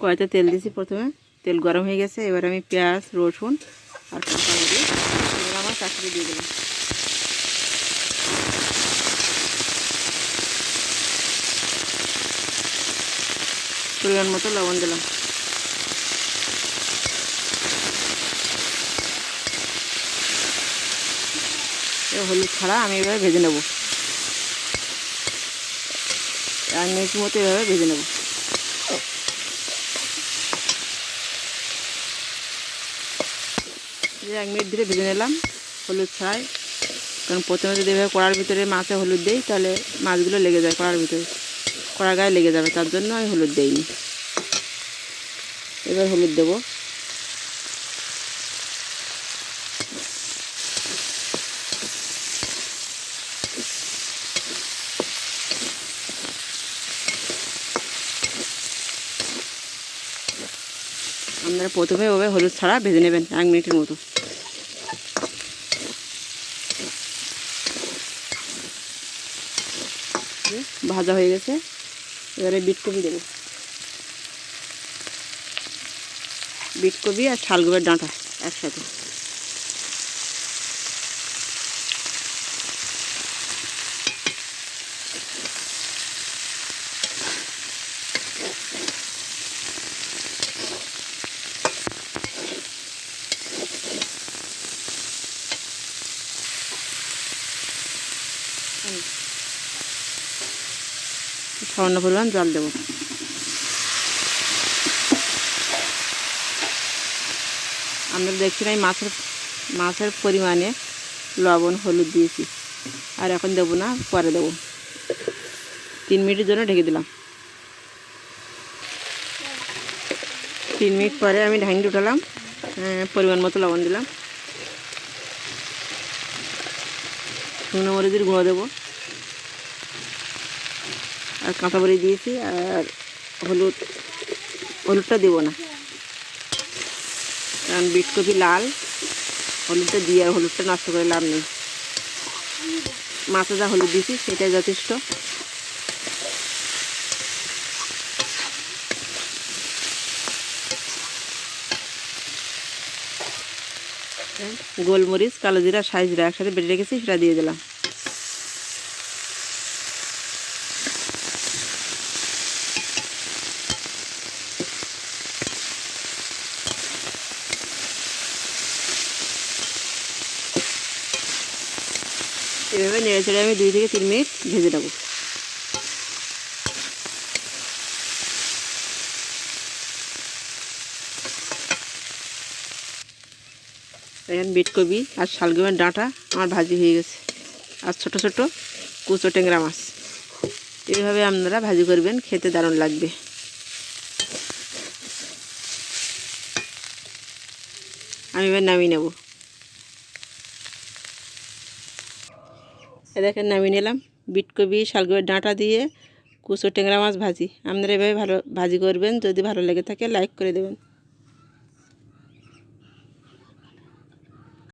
কড়াইতে তেল দিয়েছি প্রথমে। তেল গরম হয়ে গেছে, এবার আমি পেঁয়াজ, রসুন আর কাঁচামরিচ এবার আমার চাকরি দিয়ে দিলাম। পরিমাণ মতো লবণ দিলাম। হলুদ ছাড়া আমি এভাবে ভেজে নেব। আর মিনিট মতো এভাবে ভেজে নেব এই যে এক মিনিট ধরে ভেজে নিলাম হলুদ ছাড়াই। কারণ প্রথমে যদি এভাবে কড়ার ভিতরে মাছে হলুদ দিই, তাহলে মাছগুলো লেগে যায় কড়ার ভিতরে। কড়া গায়ে লেগে যাবে, তার জন্য আমি হলুদ দিইনি। এবার হলুদ দেবো। আপনারা প্রথমে ওভাবে হলুদ ছাড়া ভেজে নেবেন এক মিনিটের মতো। ভাজা হয়ে গেছে। এবারে বিট কপি দেবো। বিটকপি আর শালগমের ডাঁটা একসাথে। সামান্য পরিমাণ জল দেবো। আমরা দেখছি না মাছের মাছের পরিমাণে লবণ, হলুদ দিয়েছি। আর এখন দেবো না, পরে দেবো। তিন মিনিটের জন্য ঢেকে দিলাম। তিন মিনিট পরে আমি ঢাঙ্গি উঠালাম পরিমাণ মতো লবণ দিলাম। শুকনো মরিচের গুঁড়ো দেবো। আর কাঁচা মরিচ দিয়েছি আর হলুদ, হলুদটা দেবো না। কারণ বিট কপি লাল, হলুদটা দিয়ে আর হলুদটা নষ্ট করে লাভ নেই। মাছে যা হলুদ দিয়েছি, সেটাই যথেষ্ট। গোলমরিচ, কালো জিরা সাই জিরা একসাথে বেটে রেখেছি, সেটা দিয়ে দিলাম। এভাবে নেড়ে চেড়ে আমি দুই থেকে তিন মিনিট ভেজে নেব। এখন বিট কপি আর শালগমের ডাঁটা আমার ভাজি হয়ে গেছে। আর ছোট ছোট কুচো ট্যাংরা মাছ। এইভাবে আপনারা ভাজি করবেন, খেতে দারুণ লাগবে। আমি এবার নামিয়ে নেব। এ দেখেন নামিয়ে নিলাম। বিটকপি শালগমের ডাঁটা দিয়ে কুচো টেংরা মাছ ভাজি। আপনারা এভাবে ভালো ভাজি করবেন। যদি ভালো লেগে থাকে লাইক করে দেবেন।